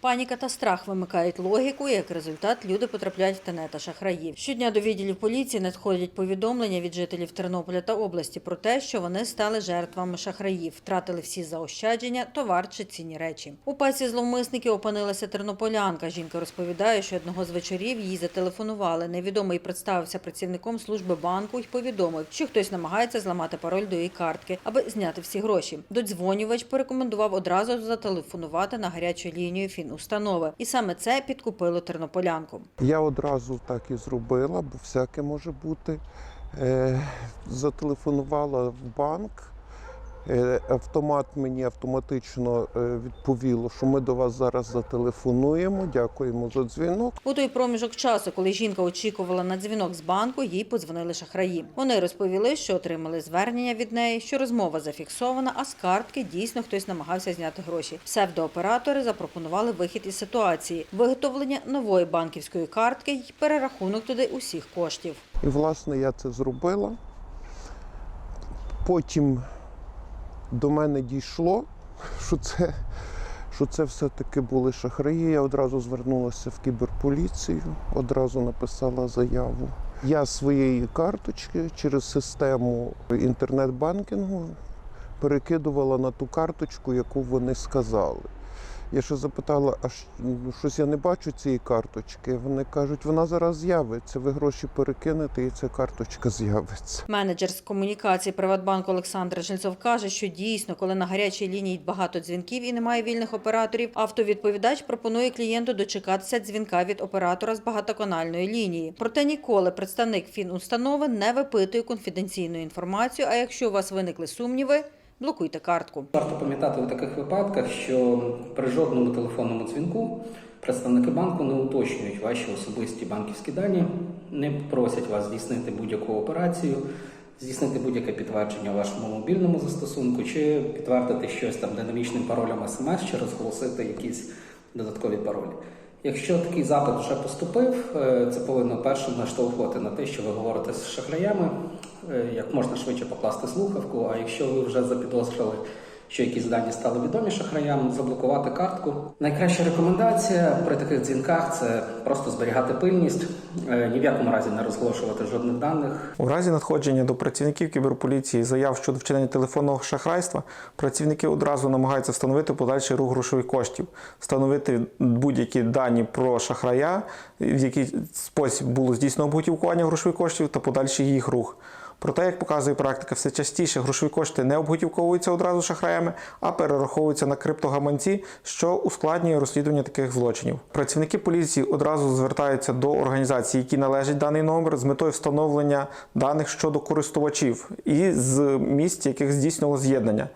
Паніка та страх вимикають логіку, і як результат люди потрапляють в тенета шахраїв. Щодня до відділів поліції надходять повідомлення від жителів Тернополя та області про те, що вони стали жертвами шахраїв, втратили всі заощадження, товар чи цінні речі. У пасі зловмисників опинилася тернополянка. Жінка розповідає, що одного з вечорів їй зателефонували. Невідомий представився працівником служби банку і повідомив, що хтось намагається зламати пароль до її картки, аби зняти всі гроші. Додзвонювач порекомендував одразу зателефонувати на гарячу лінію фінустанови. І саме це підкупило тернополянку. Я одразу так і зробила, бо всяке може бути. Е, зателефонувала в банк. Е, автомат мені автоматично е, відповіло, що ми до вас зараз зателефонуємо. Дякуємо за дзвінок. У той проміжок часу, коли жінка очікувала на дзвінок з банку, їй подзвонили шахраї. Вони розповіли, що отримали звернення від неї, що розмова зафіксована, а з картки дійсно хтось намагався зняти гроші. Псевдооператори запропонували вихід із ситуації: виготовлення нової банківської картки й перерахунок туди усіх коштів. І, власне, я це зробила. Потім до мене дійшло, що це, що це все-таки були шахраї. Я одразу звернулася в кіберполіцію, одразу написала заяву. Я своєї карточки через систему інтернет-банкінгу перекидувала на ту карточку, яку вони сказали. Я ще запитала, а щось я не бачу цієї карточки. Вони кажуть, вона зараз з'явиться. Ви гроші перекинете, і ця карточка з'явиться. Менеджер з комунікації Приватбанку Олександр Жильцов каже, що дійсно, коли на гарячій лінії багато дзвінків і немає вільних операторів, автовідповідач пропонує клієнту дочекатися дзвінка від оператора з багатоканальної лінії. Проте ніколи представник фінустанови не випитує конфіденційну інформацію. А якщо у вас виникли сумніви, блокуйте картку. Варто пам'ятати у таких випадках, що при жодному телефонному дзвінку представники банку не уточнюють ваші особисті банківські дані, не просять вас здійснити будь-яку операцію, здійснити будь-яке підтвердження вашому мобільному застосунку, чи підтвердити щось там динамічним паролем смс, чи розголосити якісь додаткові паролі. Якщо такий запит вже поступив, е, це повинно першим наштовхувати на те, що ви говорите з шахраями, е, як можна швидше покласти слухавку. А якщо ви вже запідозрили, що якісь дані стали відомі шахраям, заблокувати картку. Найкраща рекомендація при таких дзвінках це просто зберігати пильність, е, ні в якому разі не розголошувати жодних даних, У разі надходження до працівників кіберполіції заяв щодо вчинення телефонного шахрайства, працівники одразу намагаються встановити подальший рух грошових коштів, встановити будь-які дані про шахрая, в який спосіб було здійснено обготівкування грошових коштів та подальший їх рух. Проте, як показує практика, все частіше грошові кошти не обготівковуються одразу шахраями, а перераховуються на криптогаманці, що ускладнює розслідування таких злочинів. Працівники поліції одразу звертаються до організацій, які належать даний номер, з метою встановлення даних щодо користувачів і з місць, яких здійснювало з'єднання.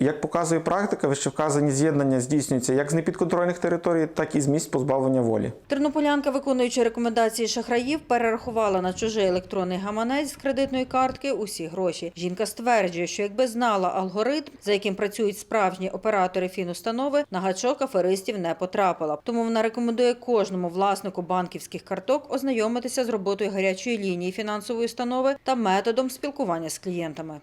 Як показує практика, вищевказані з'єднання здійснюються як з непідконтрольних територій, так і з місць позбавлення волі. Тернополянка, виконуючи рекомендації шахраїв, перерахувала на чужий електронний гаманець з кредитної картки усі гроші. Жінка стверджує, що якби знала алгоритм, за яким працюють справжні оператори фінустанови, на гачок аферистів не потрапила. Тому вона рекомендує кожному власнику банківських карток ознайомитися з роботою гарячої лінії фінансової установи та методом спілкування з клієнтами.